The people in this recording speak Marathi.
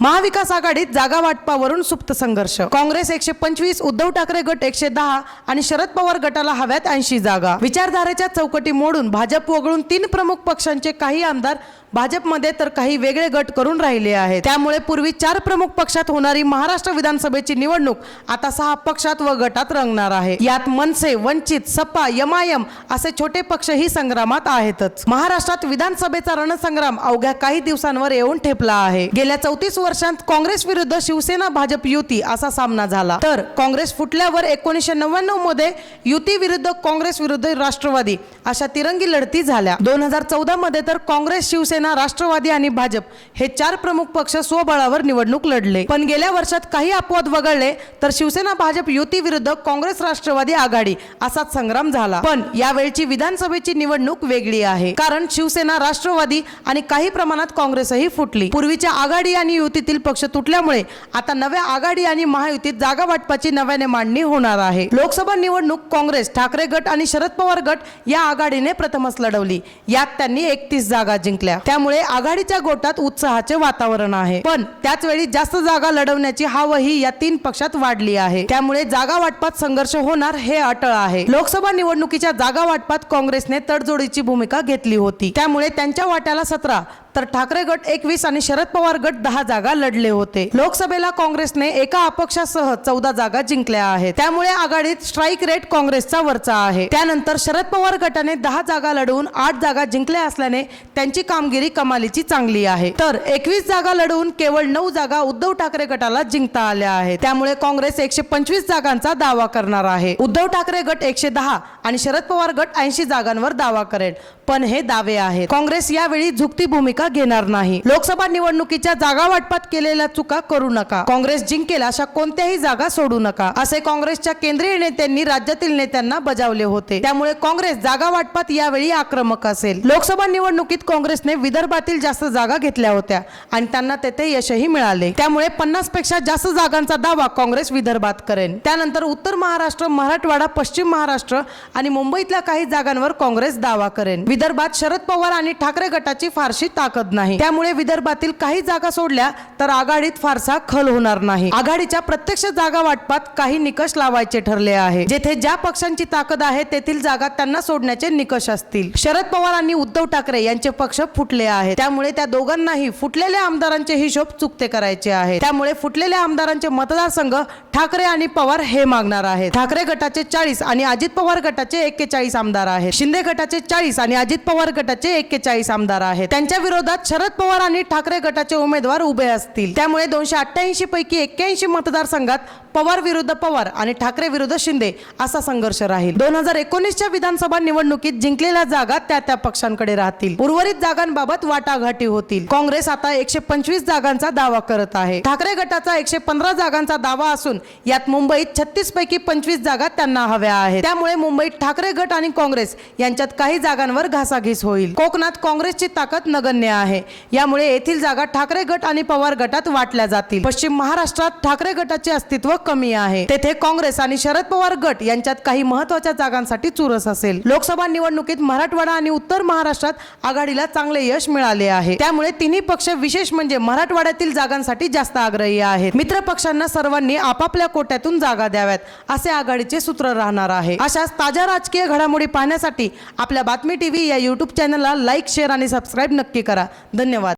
महाविकास आघाडीत जागा वाटपावरून सुप्त संघर्ष. काँग्रेस एकशे पंचवीस उद्धव ठाकरे गट एकशे दहा आणि शरद पवार गटाला हव्यात ऐंशी जागा. विचारधारेच्या चौकटी मोडून भाजप वगळून तीन प्रमुख पक्षांचे काही आमदार भाजपमध्ये तर काही वेगळे गट करून राहिले आहेत. त्यामुळे पूर्वी चार प्रमुख पक्षात होणारी महाराष्ट्र विधानसभेची निवडणूक आता सहा पक्षात व गटात रंगणार आहे. यात मनसे वंचित सपा यमायम असे छोटे पक्षही संग्रामात आहेतच. महाराष्ट्रात विधानसभेचा रणसंग्राम अवघ्या काही दिवसांवर येऊन ठेपला आहे. गेल्या चौतीस वर्षांत काँग्रेस विरुद्ध शिवसेना भाजप युती असा सामना झाला. तर काँग्रेस फुटल्यावर एकोणीसशे नव्याण्णवमध्ये युती विरुद्ध काँग्रेस विरुद्ध राष्ट्रवादी अशा तिरंगी लढती झाल्या. दोन हजार चौदा मध्ये तर काँग्रेस शिवसेना राष्ट्रवादी आणि भाजप हे चार प्रमुख पक्ष स्वबळावर निवडणूक लढले. पण गेल्या वर्षात काही अपवाद वगळले तर शिवसेना भाजप युती विरुद्ध काँग्रेस राष्ट्रवादी आघाडी असाच संग्राम झाला. पण यावेळची विधानसभेची निवडणूक वेगळी आहे. कारण शिवसेना राष्ट्रवादी आणि काही प्रमाणात काँग्रेसही फुटली. पूर्वीच्या आघाडी आणि युतीतील पक्ष तुटल्यामुळे आता नव्या आघाडी आणि महायुतीत जागा वाटपाची नव्याने मांडणी होणार आहे. लोकसभा निवडणूक काँग्रेस ठाकरे गट आणि शरद पवार गट या आघाडीने प्रथमच लढवली. यात त्यांनी एकतीस जागा जिंकल्या. त्यामुळे आघाडीच्या गोटात उत्साहाचे वातावरण आहे. पण त्याच वेळी जास्त जागा लढवण्याची हावही या तीन पक्षात वाढली आहे. त्यामुळे जागा वाटपात संघर्ष होणार हे अटळ आहे. लोकसभा निवडणुकीच्या जागा वाटपात काँग्रेसने तडजोडीची भूमिका घेतली होती. त्यामुळे त्यांच्या वाट्याला सतरा तर ठाकरे गट एकवीस आणि शरद पवार गट दहा जागा लढले होते. लोकसभेला काँग्रेसने एका अपक्षासह चौदा जागा जिंकल्या आहेत. त्यामुळे आघाडीत स्ट्राईक रेट काँग्रेसचा वरचा आहे. त्यानंतर शरद पवार गटाने दहा जागा लढवून आठ जागा जिंकल्या असल्याने त्यांची कामगिरी कमालीची चांगली आहे. तर एकवीस जागा लढवून केवळ नऊ जागा उद्धव ठाकरे गटाला जिंकता आल्या आहेत. त्यामुळे काँग्रेस एकशे पंचवीस जागांचा दावा करणार आहे. उद्धव ठाकरे गट एकशे दहा आणि शरद पवार गट ऐंशी जागांवर दावा करेल. पण हे दावे आहेत. काँग्रेस यावेळी झुकती भूमिका घेणार नाही. लोकसभा निवडणुकीच्या जागा वाटपात केलेल्या चुका करू नका. काँग्रेस जिंकेल अशा कोणत्याही जागा सोडू नका. असे काँग्रेसच्या केंद्रीय नेत्यांनी राज्यातील नेत्यांना बजावले होते. त्यामुळे काँग्रेस जागा वाटपात यावेळी आक्रमक असेल. लोकसभा निवडणुकीत काँग्रेसने विदर्भातील जास्त जागा घेतल्या होत्या आणि त्यांना तेथे यशही मिळाले. त्यामुळे पन्नासपेक्षा जास्त जागांचा दावा काँग्रेस विदर्भात करेन. त्यानंतर उत्तर महाराष्ट्र मराठवाडा पश्चिम महाराष्ट्र आणि मुंबईतल्या काही जागांवर काँग्रेस दावा करेन. विदर्भात शरद पवार आणि ठाकरे गटाची फारशी ताकद नाही. त्यामुळे विदर्भातील काही जागा सोडल्या तर आघाडीत फारसा खल होणार नाही. आघाडीच्या प्रत्यक्ष जागा वाटपात काही निकष लावायचे ठरले आहे. जेथे ज्या पक्षांची ताकद आहे तेथील जागा त्यांना सोडण्याचे निकष असतील. शरद पवार आणि उद्धव ठाकरे यांचे पक्ष फुटले आहेत. त्यामुळे त्या दोघांनाही फुटलेल्या आमदारांचे हिशोब चुकते करायचे आहे त्यामुळे फुटलेल्या आमदारांचे मतदारसंघ ठाकरे आणि पवार हे मागणार आहेत. ठाकरे गटाचे चाळीस आणि अजित पवार गटाचे एक्केचाळीस आमदार आहेत. शिंदे गटाचे चाळीस आणि अजित पवार गटाचे एक्केचाळीस आमदार आहेत. त्यांच्या विरोधात शरद पवार आणि ठाकरे गटाचे उमेदवार उभे असतील. त्यामुळे दोनशे अठ्ठ्याऐंशी पैकी एक्क्याऐंशी मतदारसंघात पवार विरुद्ध पवार आणि ठाकरे विरुद्ध शिंदे असा संघर्ष राहील. दोन हजार एकोणीसच्या विधानसभा निवडणुकीत जिंकलेल्या जागा त्या त्या पक्षांकडे राहतील. उर्वरित जागांबाबत वाटाघाटी होतील. काँग्रेस आता एकशे पंचवीस जागांचा दावा करत आहे. ठाकरे गटाचा एकशे पंधरा जागांचा दावा असून यात मुंबईत छत्तीस पैकी पंचवीस जागा त्यांना हव्या आहेत. त्यामुळे मुंबईत ठाकरे गट आणि काँग्रेस यांच्यात काही जागांवर घासाघीस होईल. कोकणात काँग्रेसची ताकद नगण्य आहे. यामुळे येथील जागा ठाकरे गट आणि पवार गटात वाटल्या जातील. पश्चिम महाराष्ट्रात ठाकरे गटाचे अस्तित्व कमी आहे. तेथे काँग्रेस आणि शरद पवार गट यांच्यात काही महत्त्वाच्या जागांसाठी चुरस असेल. लोकसभा निवडणुकीत मराठवाडा आणि उत्तर महाराष्ट्रात आघाडीला चांगले यश मिळाले आहे. त्यामुळे तिन्ही पक्ष विशेष म्हणजे मराठवाड्यातील जागांसाठी जास्त आग्रही आहेत. मित्र पक्षांना सर्वांनी आपापल्या कोट्यातून जागा द्याव्यात असे आघाडीचे सूत्र राहणार आहे. अशाच ताज्या राजकीय घडामोडी पाहण्यासाठी आपल्या बातमी टीव्ही या युट्यूब चॅनलला लाईक शेअर आणि सबस्क्राईब नक्की करा धन्यवाद